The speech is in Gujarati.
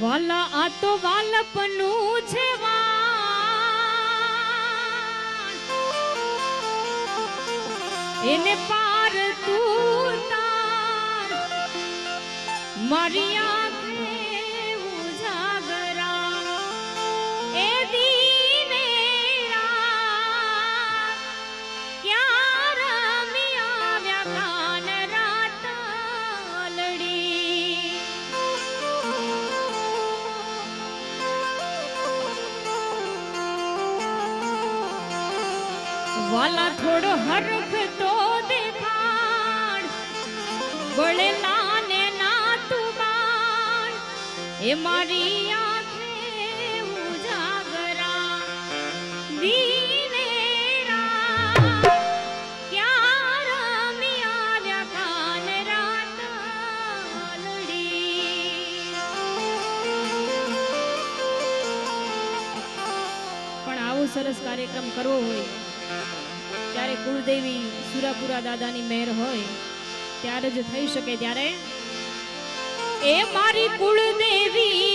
વાલા આ તો વાલપનું છે એને પાર તું તાર આલા થોડો હરખ તો દેખાડ ગળે ને ના તું બાણ. એ મારી આંખે ઉજાગરા દીનેરા ક્યાં રમ્યા વ્યાખાન રાત પણ આવો સરસ કાર્યક્રમ કરવો હોય સદગુરા દાદાની મેર હોય ત્યારે જ થઈ શકે ત્યારે? એ મારી કુળદેવી